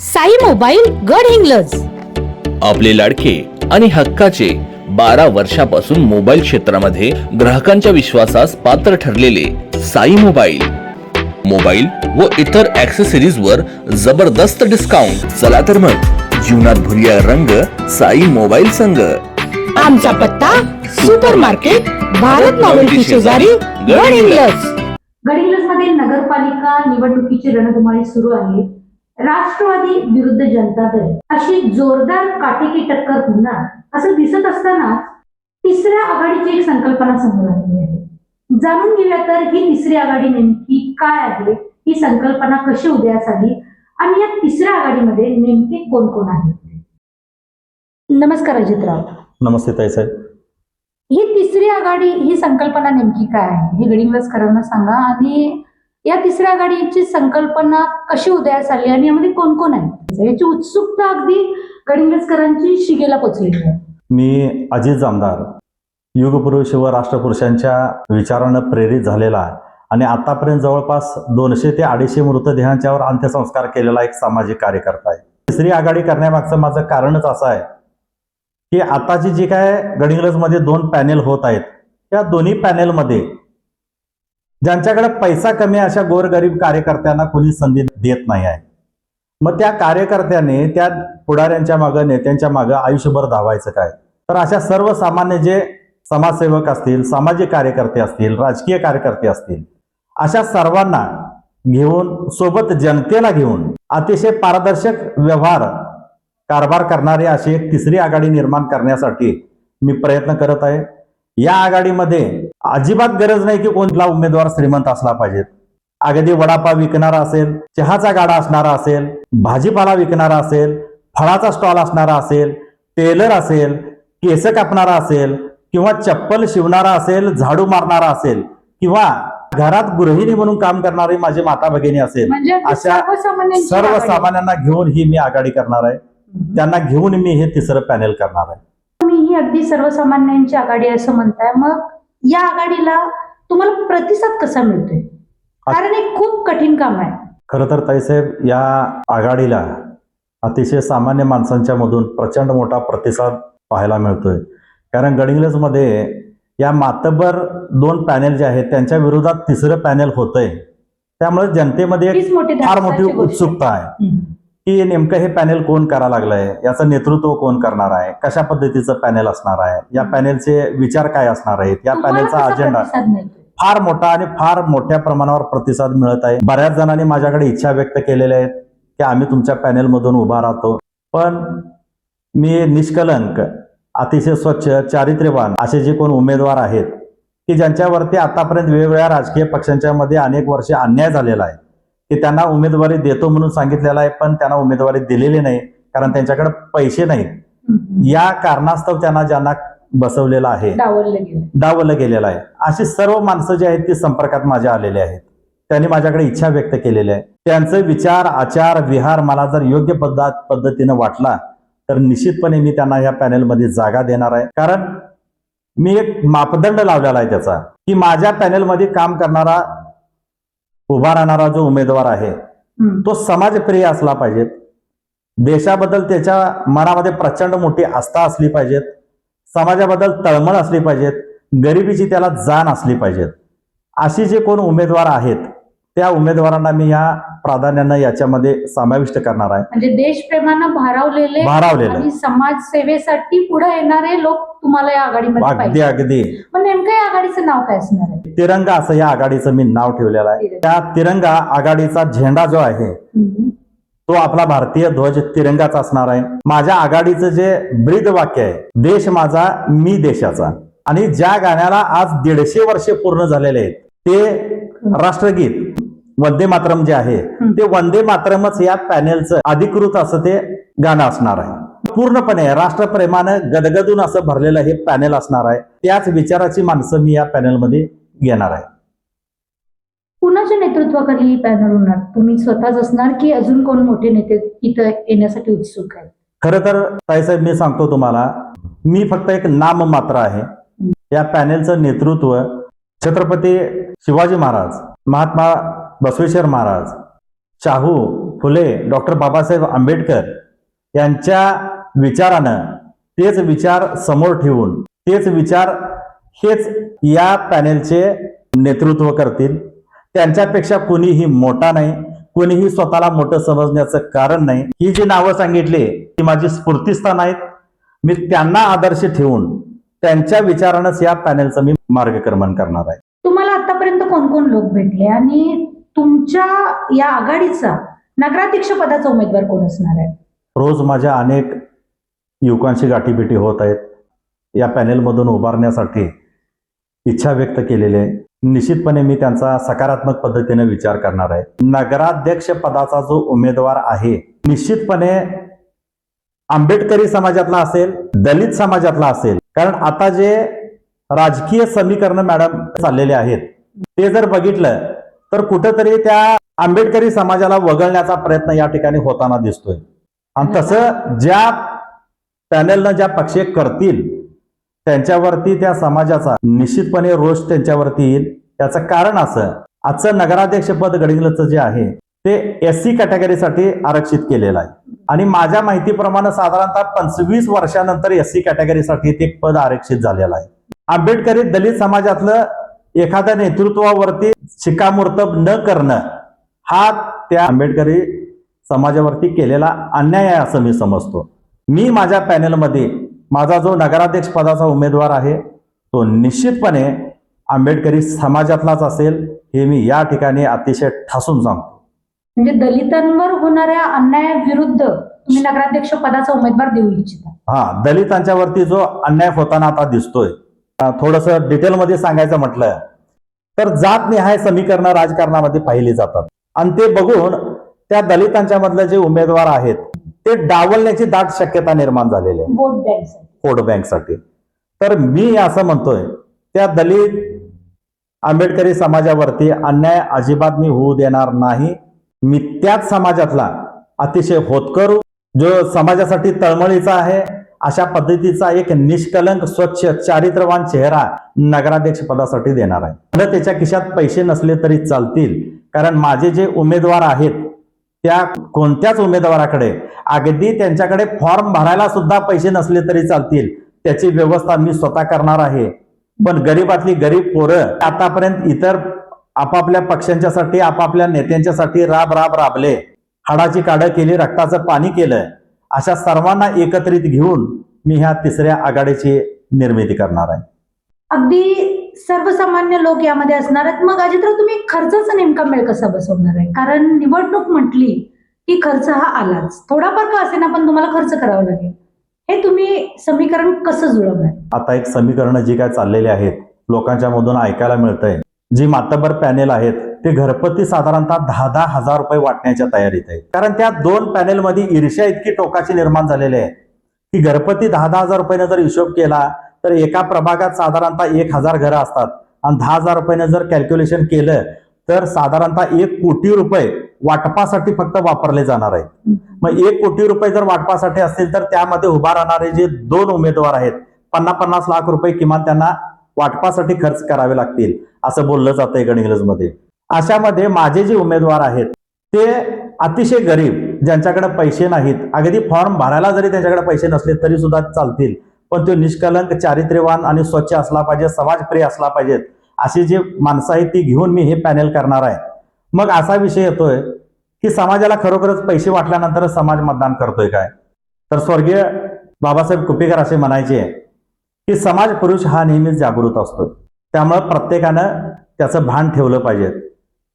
Sai mobile गड हिंग्लज. आपले लाडके आणि हक्काचे बारा वर्षापासून मोबाईल क्षेत्रामध्ये ग्राहकांच्या विश्वासास पात्र ठरलेले साई मोबाईल. मोबाईल व इतर ऍक्सेसरीज वर जबरदस्त डिस्काउंट चला तर मग जीवनात भुरिया रंग साई मोबाईल संघ आमचा पत्ता सुपर मार्केट भारत नॉवेल्टी शेजारी गड हिंग्लज. गडिंग्लजमध्ये नगरपालिका निवडणुकीची रणधुमाळी सुरू आहे. राष्ट्रवादी विरुद्ध जनता दल. अशी जोरदार काटेकी टक्कर होणार असं दिसत असताना तिसऱ्या आघाडीची एक संकल्पना समोर आली आहे. जाणून घेऊया तर ही तिसरी आघाडी नेमकी काय आहे? ही संकल्पना कशी उदयास आली आणि या तिसऱ्या आघाडीमध्ये नेमके कोण कोण आहेत? नमस्कार अजितराव. नमस्ते ताईसाहेब ही तिसरी आघाडी ही संकल्पना नेमकी काय आहे? हे गडिंग्लजकरांना सांगा. आणि या तिसऱ्या आघाडीची संकल्पना कशी उदयास आली आणि यामध्ये कोण कोण आहे? याची उत्सुकता अगदी गडिंगजकरांची शिगेला पोचलेली आहे. मी अजित जामदार युगपुरुष व राष्ट्रपुरुषांच्या विचारानं प्रेरित झालेला आहे आणि आतापर्यंत जवळपास दोनशे ते अडीचशे मृतदेहांच्यावर अंत्यसंस्कार केलेला एक सामाजिक कार्यकर्ता आहे. तिसरी आघाडी करण्यामागचं माझं कारणच असं आहे की आताची जी काय गडिंग्लजमध्ये दोन पॅनेल होत आहेत त्या दोन्ही पॅनेलमध्ये ज्यांच्याकडे पैसा कमी अशा गोरगरीब कार्यकर्त्यांना कोणी संधी देत नाही आहे. मग त्या कार्यकर्त्याने त्या पुढाऱ्यांच्या मागं नेत्यांच्या मागं आयुष्यभर धावायचं काय? तर अशा सर्वसामान्य जे समाजसेवक असतील सामाजिक कार्यकर्ते असतील राजकीय कार्यकर्ते असतील अशा सर्वांना घेऊन सोबत जनतेला घेऊन अतिशय पारदर्शक व्यवहार कारभार करणारी अशी एक तिसरी आघाडी निर्माण करण्यासाठी मी प्रयत्न करत आहे. या आघाडीमध्ये अजिबात गरज नाही की कोणता उमेदवार श्रीमंत असला पाहिजे. अगदी वडापाव विकणारा असेल चहाचा गाडा असणारा असेल भाजीपाला विकणारा असेल फळाचा स्टॉल असणारा असेल टेलर असेल केस कापणारा असेल किंवा चप्पल शिवणारा असेल झाडू मारणारा असेल किंवा घरात गृहिणी म्हणून काम करणारी माझी माता भगिनी असेल म्हणजे अशा. सर्वसामान्यांना घेऊन ही मी आघाडी करणार आहे. त्यांना घेऊन मी हे तिसरं पॅनेल करणार आहे. तुम्ही ही अगदी सर्वसामान्यांची आघाडी असं म्हणताय. मग या आघाडीला तुम्हाला प्रतिसाद कसा मिळतोय? कारण हे खूप कठीण काम आहे. खरं तर ताईसाहेब या आघाडीला अतिशय सामान्य माणसांच्या मधून प्रचंड मोठा प्रतिसाद पाहायला मिळतोय. कारण गडिंग्लजमध्ये या मातबर दोन पॅनेल जे आहेत त्यांच्या विरोधात तिसरं पॅनेल होतंय. त्यामुळे जनतेमध्ये फार मोठी. उत्सुकता आहे. की नेमकं हे पॅनेल कोण करा लागलंय? याचं नेतृत्व कोण करणार आहे? कशा पद्धतीचं पॅनेल असणार आहे? या पॅनेलचे विचार काय असणार आहेत? या पॅनेलचा अजेंडा? फार मोठा आणि फार मोठ्या प्रमाणावर प्रतिसाद मिळत आहे. बऱ्याच जणांनी माझ्याकडे इच्छा व्यक्त केलेल्या आहेत की आम्ही तुमच्या पॅनेलमधून उभा राहतो. पण मी निष्कलंक अतिशय स्वच्छ चारित्र्यवान असे जे कोण उमेदवार आहेत की ज्यांच्यावरती आतापर्यंत वेगवेगळ्या राजकीय पक्षांच्या मध्ये अनेक वर्षे अन्याय झालेला आहे की त्यांना उमेदवारी देतो म्हणून सांगितलेलं आहे पण त्यांना उमेदवारी दिलेली नाही कारण त्यांच्याकडे पैसे नाहीत. या कारणास्तव त्यांना ज्यांना बसवलेलं आहे डावलं गेलेलं आहे. अशी सर्व माणसं जी आहेत ती संपर्कात माझ्या आलेले आहेत. त्यांनी माझ्याकडे इच्छा व्यक्त केलेली आहे. त्यांचे विचार आचार विहार मला जर योग्य पद्धत पद्धतीनं वाटला तर निश्चितपणे मी त्यांना या पॅनेलमध्ये जागा देणार आहे. कारण मी एक मापदंड लावलेला आहे त्याचा की माझ्या पॅनेलमध्ये काम करणारा उभा राहणारा जो उमेदवार आहे. तो समाजप्रिय असला पाहिजे देशाबद्दल त्याच्या मनामध्ये प्रचंड मोठी आस्था असली पाहिजेत. समाजाबद्दल तळमळ असली पाहिजेत. गरिबीची त्याला जाण असली पाहिजेत. अशी जे कोण उमेदवार आहेत त्या उमेदवारांना मी या प्राधान्यानं याच्यामध्ये समाविष्ट करणार आहे. म्हणजे देशप्रेमानं भारावलेले भारावलेलं. समाजसेवेसाठी पुढे येणारे लोक तुम्हाला या आघाडीमध्ये अगदी अगदी. पण नेमकं या आघाडीचं नाव काय असणार आहे? तिरंगा असं या आघाडीचं मी नाव ठेवलेलं आहे. त्या तिरंगा आघाडीचा झेंडा जो आहे. तो आपला भारतीय ध्वज तिरंगाच असणार आहे. माझ्या आघाडीचं जे ब्रीद वाक्य आहे देश माझा मी देशाचा. आणि ज्या गाण्याला आज दीडशे वर्षे पूर्ण झालेले आहेत ते राष्ट्रगीत. वंदे मातरम जे आहे ते वंदे मातरमच या पॅनेलचं अधिकृत असं ते गाणं असणार आहे. पूर्णपणे राष्ट्रप्रेमानं गदगदून असं भरलेलं हे पॅनेल असणार आहे. त्याच विचाराची माणसं मी या पॅनेलमध्ये घेणार आहे. कुणाच्या नेतृत्वाखाली ही पॅनल होणार? तुम्ही स्वतःच असणार की अजून कोण मोठे नेते इथं येण्यासाठी उत्सुक आहेत? खरं तर ताईसाहेब मी सांगतो तुम्हाला मी फक्त एक नाम मात्र आहे. या पॅनेलचं नेतृत्व छत्रपती शिवाजी महाराज महात्मा बसवेश्वर महाराज शाहू फुले डॉक्टर बाबासाहेब आंबेडकर यांच्या विचारानं तेच विचार समोर ठेवून तेच विचार हेच या पॅनेलचे नेतृत्व करतील. त्यांच्यापेक्षा कोणीही मोठा नाही कोणीही स्वतःला मोठं समजण्याचं कारण नाही. ही जी नावं सांगितली ती माझी स्फूर्तीस्थान आहेत. मी त्यांना आदर्श ठेवून त्यांच्या विचारानंच या पॅनेलचं मी मार्गक्रमण करणार आहे. तुम्हाला आतापर्यंत कोण कोण लोक भेटले? आणि तुमच्या या आघाडीचा नगराध्यक्ष पदाचा उमेदवार कोण असणार आहे? रोज माझ्या अनेक युवकांशी गाठीभेटी होत आहेत. या पॅनेलमधून उभारण्यासाठी इच्छा व्यक्त केलेली आहे. निश्चितपणे मी त्यांचा सकारात्मक पद्धतीने विचार करणार आहे. नगराध्यक्ष पदाचा जो उमेदवार आहे निश्चितपणे आंबेडकरी समाजातला असेल दलित समाजातला असेल. कारण आता जे राजकीय समीकरण मॅडम चाललेले आहेत ते जर बघितलं तर कुठंतरी त्या आंबेडकरी समाजाला वगळण्याचा प्रयत्न या ठिकाणी होताना दिसतोय. आणि तसं ज्या पॅनेलनं ज्या पक्ष करतील त्यांच्यावरती त्या समाजाचा निश्चितपणे रोष त्यांच्यावरती येईल. त्याचं कारण असं आजचं नगराध्यक्ष पद गडिंग्लजचं जे आहे ते एस सी कॅटेगरीसाठी आरक्षित केलेलं आहे. आणि माझ्या माहितीप्रमाणे साधारणतः पंचवीस वर्षानंतर एस सी कॅटेगरीसाठी ते पद आरक्षित झालेलं आहे. आंबेडकरी दलित समाजातलं एखाद्या नेतृत्वावरती शिक्कामोर्तब न करणं हा त्या आंबेडकरी समाजावरती केलेला अन्याय आहे असं मी समजतो. मी माझ्या पॅनेलमध्ये माझा जो नगराध्यक्ष पदाचा उमेदवार आहे तो निश्चितपणे आंबेडकरी समाजातलाच असेल हे मी या ठिकाणी अतिशय ठासून सांगतो. म्हणजे दलितांवर होणाऱ्या अन्यायाविरुद्ध तुम्ही नगराध्यक्ष पदाचा उमेदवार देऊ इच्छिता. हा दलितांच्यावरती जो अन्याय होताना आता दिसतोय थोडस डिटेलमध्ये सांगायचं म्हटलं. तर जात निहाय समीकरणं राजकारणामध्ये पाहिली जातात. आणि ते बघून त्या दलितांच्या मधले जे उमेदवार आहेत ते डावलण्याची दाट शक्यता निर्माण झालेली आहे. वोट बँक वोट बँकसाठी तर मी असं म्हणतोय त्या दलित आंबेडकरी समाजावरती अन्याय अजिबात मी होऊ देणार नाही. मी त्याच समाजातला अतिशय होतकर जो समाजासाठी तळमळीचा आहे अशा पद्धतीचा एक निष्कलंक स्वच्छ चारित्र्यवान चेहरा नगराध्यक्ष पदासाठी देणार आहे. मला त्याच्या खिशात पैसे नसले तरी चालतील. कारण माझे जे उमेदवार आहेत त्या कोणत्याच उमेदवाराकडे अगदी त्यांच्याकडे फॉर्म भरायला सुद्धा पैसे नसले तरी चालतील. त्याची व्यवस्था मी स्वतः करणार आहे. पण गरीबातली गरीब पोरं आतापर्यंत इतर आपापल्या पक्षांच्यासाठी आपापल्या नेत्यांच्यासाठी राब राब राबले. हाडाची काढं केली रक्ताचं पाणी केलं. अशा सर्वांना एकत्रित घेऊन मी ह्या तिसऱ्या आघाडीची निर्मिती करणार आहे. अगदी सर्वसामान्य लोक यामध्ये असणार आहेत. मग अजितराव तुम्ही खर्चाचा नेमका मेळ कसा बसवणार आहे? कारण निवडणूक म्हटली की खर्च हा आलाच. थोडाफार का असेना पण तुम्हाला खर्च करावा लागेल? हे तुम्ही समीकरण कसं जुळवणार? आता एक समीकरणं जी काय चाललेली आहेत लोकांच्या मधून ऐकायला मिळतंय. जी मातबर पॅनेल आहेत ते घरपती साधारणतः दहा दहा हजार रुपये वाटण्याच्या तयारीत आहे. कारण त्या दोन पॅनेलमध्ये ईर्ष्या इतकी टोकाची निर्माण झालेली आहे. की घरपती दहा दहा हजार रुपयाने जर हिशोब केला तर एका प्रभागात साधारणतः एक हजार घरं असतात. आणि दहा हजार रुपयाने जर कॅल्क्युलेशन केलं तर साधारणतः एक कोटी रुपये वाटपासाठी फक्त वापरले जाणार आहेत. मग एक कोटी रुपये जर वाटपासाठी असतील तर त्यामध्ये उभा राहणारे जे दोन उमेदवार आहेत पन्नास पन्नास लाख रुपये किमान त्यांना वाटपासाठी खर्च करावे लागतील असं बोललं जातंय गणिंग्रजमध्ये अशामध्ये माझे जे उमेदवार आहेत ते अतिशय गरीब ज्यांच्याकडे पैसे नाहीत. अगदी फॉर्म भरायला जरी त्यांच्याकडे पैसे नसले तरी सुद्धा चालतील. पण तो निष्कलंक चारित्र्यवान आणि स्वच्छ असला पाहिजे समाजप्रिय असला पाहिजेत अशी जी माणसं आहेत ती घेऊन मी हे पॅनेल करणार आहे. मग असा विषय येतोय की समाजाला खरोखरच पैसे वाटल्यानंतर समाज मतदान करतोय काय? तर स्वर्गीय बाबासाहेब कुपेकर असे म्हणायचे की समाज पुरुष हा नेहमीच जागृत असतो. त्यामुळे प्रत्येकानं त्याचं भान ठेवलं पाहिजे.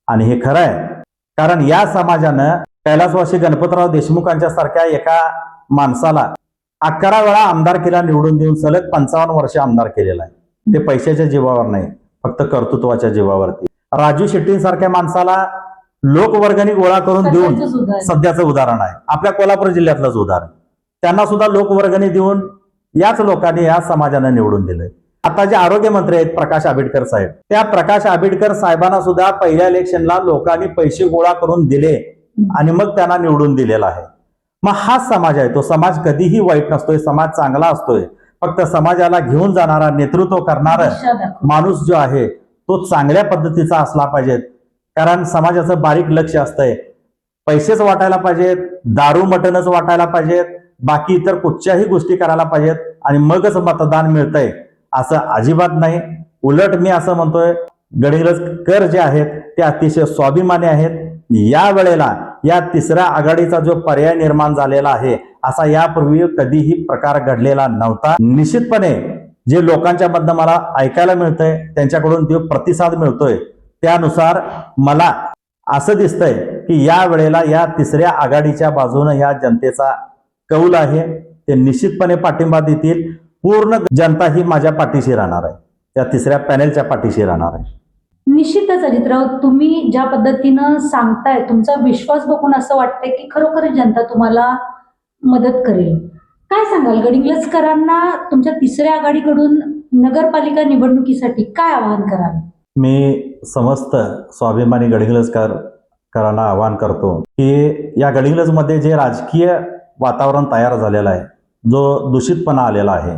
आणि हे खरं आहे. कारण या समाजानं कैलासवासी गणपतराव देशमुखांच्या सारख्या एका माणसाला अकरा वेळा आमदारकीला निवडून देऊन सलग पंचावन्न वर्ष आमदार केलेला आहे. ते पैशाच्या जीवावर नाही फक्त कर्तृत्वाच्या जीवावरती. राजू शेट्टींसारख्या माणसाला लोकवर्गणी गोळा करून देऊन. सध्याचं उदाहरण आहे. आपल्या कोल्हापूर जिल्ह्यातलंच उदाहरण. त्यांना सुद्धा लोकवर्गणी देऊन याच लोकांनी या समाजानं निवडून दिलंय. आता जे आरोग्य मंत्री आहेत प्रकाश आंबेडकर साहेब त्या प्रकाश आंबेडकर साहेबांना सुद्धा पहिल्या इलेक्शनला लोकांनी पैसे गोळा करून दिले आणि मग त्यांना निवडून दिलेला आहे. मग हाच समाज आहे तो समाज कधीही वाईट नसतोय समाज चांगला असतोय. फक्त समाजाला घेऊन जाणारा नेतृत्व करणारा. माणूस जो आहे तो चांगल्या पद्धतीचा असला पाहिजे कारण समाजाचं बारीक लक्ष असतंय. पैसेच वाटायला पाहिजेत दारू मटणच वाटायला पाहिजेत बाकी इतर कुठच्याही गोष्टी करायला पाहिजेत आणि मगच मतदान मिळतंय. असं अजिबात नाही. उलट मी असं म्हणतोय गडिंग्लज कर जे आहेत ते अतिशय स्वाभिमानी आहेत. या वेळेला या तिसऱ्या आघाडीचा जो पर्याय निर्माण झालेला आहे असा यापूर्वी कधीही प्रकार घडलेला नव्हता. निश्चितपणे जे लोकांच्या मधनं मला ऐकायला मिळतंय त्यांच्याकडून जो प्रतिसाद मिळतोय त्यानुसार मला असं दिसतंय की या वेळेला या तिसऱ्या आघाडीच्या बाजूनं या जनतेचा कौल आहे. ते निश्चितपणे पाठिंबा देतील. पूर्ण जनता ही माझ्या पाठीशी राहणार आहे. त्या तिसऱ्या पॅनेलच्या पाठीशी राहणार आहे. निश्चितच अजितराव तुम्ही ज्या पद्धतीनं सांगताय तुमचा विश्वास बघून असं वाटतंय की खरोखर जनता तुम्हाला मदत करेल. काय सांगाल? गडिंग्लजकरांना तुमच्या तिसऱ्या आघाडीकडून नगरपालिका निवडणुकीसाठी काय आवाहन कराल? मी समस्त स्वाभिमानी गडिंग्लजकर करांना आवाहन करतो की या गडिंग्लजमध्ये जे राजकीय वातावरण तयार झालेलं आहे जो दूषितपणा आलेला आहे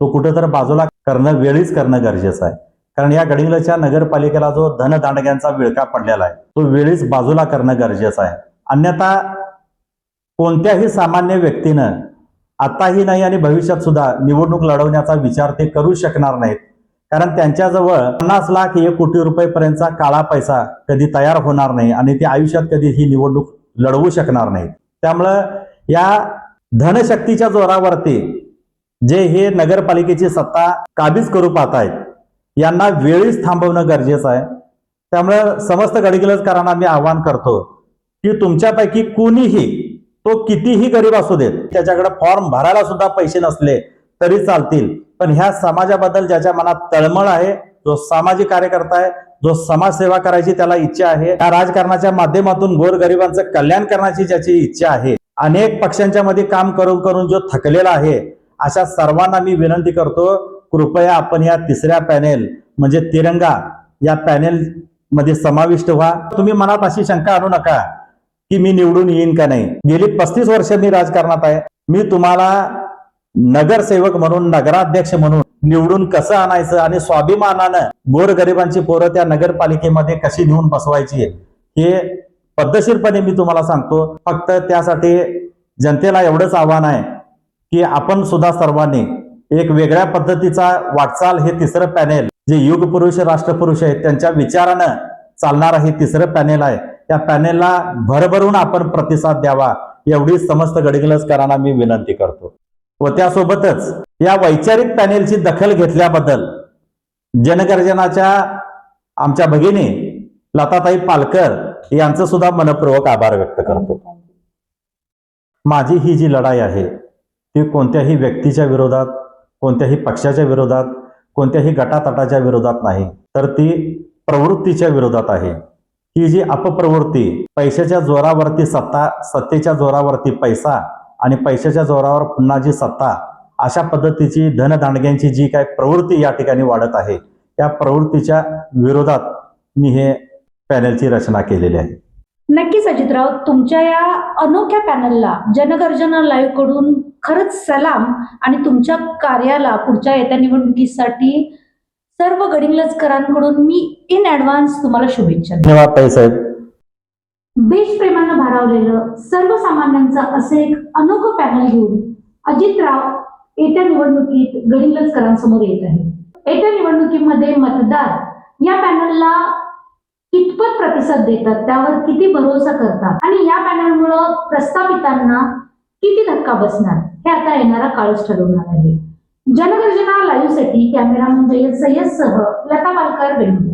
तो कुठेतरी बाजूला करणं वेळीच करणं गरजेचं आहे. कारण या गडिंगलच्या नगरपालिकेला जो धनदांडग्यांचा विळका पडलेला आहे तो वेळीच बाजूला करणं गरजेचं आहे. अन्यथा कोणत्याही सामान्य व्यक्तीनं आताही नाही आणि भविष्यात सुद्धा निवडणूक लढवण्याचा विचार ते करू शकणार नाहीत. कारण त्यांच्याजवळ पन्नास लाख एक कोटी रुपयेपर्यंतचा काळा पैसा कधी तयार होणार नाही आणि ते आयुष्यात कधी ही निवडणूक लढवू शकणार नाहीत. त्यामुळं या धनशक्तीच्या जोरावरती जे हे नगरपालिकेची सत्ता काबीज करू पाहत आहेत यांना वेळीच थांबवणं गरजेचं आहे. त्यामुळे समस्त गडिगलजकरांना मी आवाहन करतो की तुमच्यापैकी कोणीही तो कितीही गरीब असू देत त्याच्याकडे फॉर्म भरायला सुद्धा पैसे नसले तरी चालतील. पण ह्या समाजाबद्दल ज्याच्या मनात तळमळ आहे जो सामाजिक कार्यकर्ता आहे जो समाजसेवा करायची त्याला इच्छा आहे या राजकारणाच्या माध्यमातून गोरगरिबांचं कल्याण करण्याची ज्याची इच्छा आहे अनेक पक्षांच्या मध्ये काम करून करून जो थकलेला आहे अशा सर्वांना मी विनंती करतो कृपया आपण या तिसऱ्या पॅनेल म्हणजे तिरंगा या पॅनेल मध्ये समाविष्ट व्हा. तुम्ही मनात अशी शंका आणू नका की मी निवडून येईन का नाही. गेली पस्तीस वर्ष मी राजकारणात आहे. मी तुम्हाला नगरसेवक म्हणून नगराध्यक्ष म्हणून निवडून कसं आणायचं आणि स्वाभिमानानं गोरगरिबांची पोरं त्या नगरपालिकेमध्ये कशी नेऊन बसवायची हे पद्धतशीरपणे मी तुम्हाला सांगतो. फक्त त्यासाठी जनतेला एवढंच आव्हान आहे. की आपण सुद्धा सर्वांनी एक वेगळ्या पद्धतीचा वाटचाल हे तिसरं पॅनेल जे युगपुरुष राष्ट्रपुरुष आहेत त्यांच्या विचारानं चालणार हे तिसरं पॅनेल आहे. त्या पॅनेलला भरभरून आपण प्रतिसाद द्यावा एवढी समस्त गडिगलजकरांना मी विनंती करतो. व त्यासोबतच या वैचारिक पॅनेलची दखल घेतल्याबद्दल जनगर्जनाच्या आमच्या भगिनी लताताई पालकर यांचं सुद्धा मनपूर्वक आभार व्यक्त करतो. माझी ही जी लढाई आहे ती कोणत्याही व्यक्तीच्या विरोधात कोणत्याही पक्षाच्या विरोधात कोणत्याही गटातटाच्या विरोधात नाही. तर ती प्रवृत्तीच्या विरोधात आहे. ही जी अपप्रवृत्ती पैशाच्या जोरावरती सत्ता सत्तेच्या जोरावरती पैसा आणि पैशाच्या जोरावर पुन्हा जी सत्ता अशा पद्धतीची धनदांडग्यांची जी काय प्रवृत्ती या ठिकाणी वाढत आहे त्या प्रवृत्तीच्या विरोधात मी हे पॅनलची रचना केलेली आहे. नक्कीच अजितराव तुमच्या या अनोख्या पॅनलला जनगर्जना लाईव्हकडून खरंच सलाम आणि तुमच्या कार्याला पुढच्या येत्या निवडणुकीसाठी सर्व गडिंग्लजकरांकडून मी इन ऍडव्हान्स तुम्हाला शुभेच्छा देते. धन्यवाद ताईसाहेब देशप्रेमानं भारावलेलं सर्वसामान्यांचं असं एक अनोखं पॅनल घेऊन अजितराव येत्या निवडणुकीत गडिंग्लजकरांसमोर येत आहे येत्या निवडणुकीमध्ये मतदार या पॅनलला कितपत प्रतिसाद देतात त्यावर किती भरोसा करतात? आणि या पॅनलमुळं प्रस्थापितांना किती धक्का बसणार? हे आता येणारा काळच ठरवणार आहे. जनगर्जना लाईव्हसाठी कॅमेरामन जयद सय्यद सह लता पालकर बेंगलोर